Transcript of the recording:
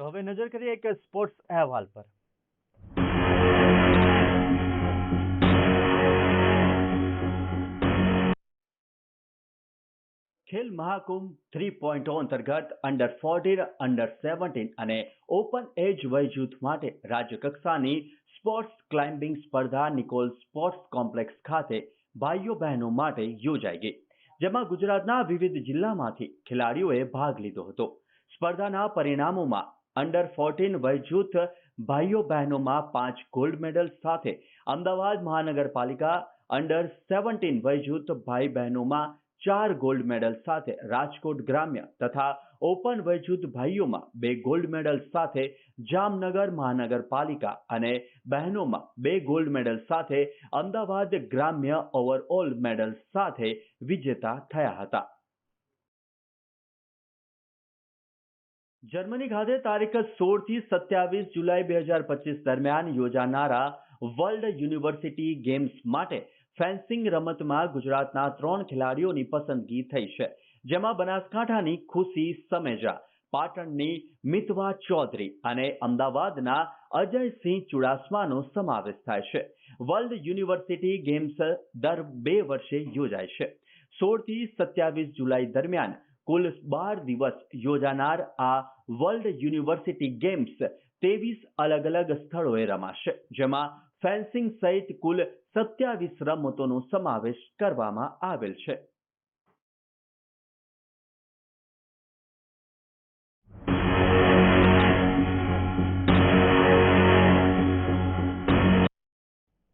તો હવે નજર કરીએ એક સ્પોર્ટ્સ અહેવાલ પર. ખેલ મહાકુંભ થ્રી પોઈન્ટ અંતર્ગત અંડર ફોર્ટીન અંડર સેવન્ટીન અને ઓપન એજ વય જૂથ માટે રાજ્ય કક્ષાની સ્પોર્ટ્સ ક્લાઇમ્બિંગ સ્પર્ધા નિકોલ સ્પોર્ટ્સ કોમ્પ્લેક્સ ખાતે ભાઈઓ બહેનો માટે યોજાઈ ગઈ. જેમાં ગુજરાતના વિવિધ જિલ્લામાંથી ખેલાડીઓએ ભાગ લીધો હતો. સ્પર્ધાના પરિણામોમાં અંડર ફોર્ટીન વય જૂથ ભાઈઓ બહેનોમાં પાંચ ગોલ્ડ મેડલ સાથે અમદાવાદ મહાનગરપાલિકા અંડર સેવન્ટીન વય જૂથ ભાઈ બહેનોમાં ચાર ગોલ્ડ મેડલ સાથે રાજકોટ ગ્રામ્ય તથા ઓપન વય જૂથ ભાઈઓમાં બે ગોલ્ડ મેડલ સાથે જામનગર મહાનગરપાલિકા અને બહેનોમાં બે ગોલ્ડ મેડલ સાથે અમદાવાદ ગ્રામ્ય ઓવરઓલ મેડલ સાથે વિજેતા થયા હતા. જર્મની ખાતે તારીખ સોળથી સત્યાવીસ જુલાઈ બે હજાર પચીસ દરમિયાન યોજાનારા વર્લ્ડ યુનિવર્સિટી ગેમ્સ માટે ફેન્સિંગ રમતમાં ગુજરાતના ત્રણ ખેલાડીઓની પસંદગી થઈ છે. જેમાં બનાસકાંઠાની ખુશી સમેજા, પાટણની મિતવા ચૌધરી અને અમદાવાદના અજયસિંહ ચુડાસમાનો સમાવેશ થાય છે. વર્લ્ડ યુનિવર્સિટી ગેમ્સ દર બે વર્ષે યોજાય છે. સોળથી સત્યાવીસ જુલાઈ દરમિયાન કુલ બાર દિવસ યોજાનાર આ વર્લ્ડ યુનિવર્સિટી ગેમ્સ ત્રેવીસ અલગ અલગ સ્થળોએ રમાશે, જેમાં ફેન્સિંગ સહિત કુલ સત્યાવીસ રમતોનો સમાવેશ કરવામાં આવેલ છે.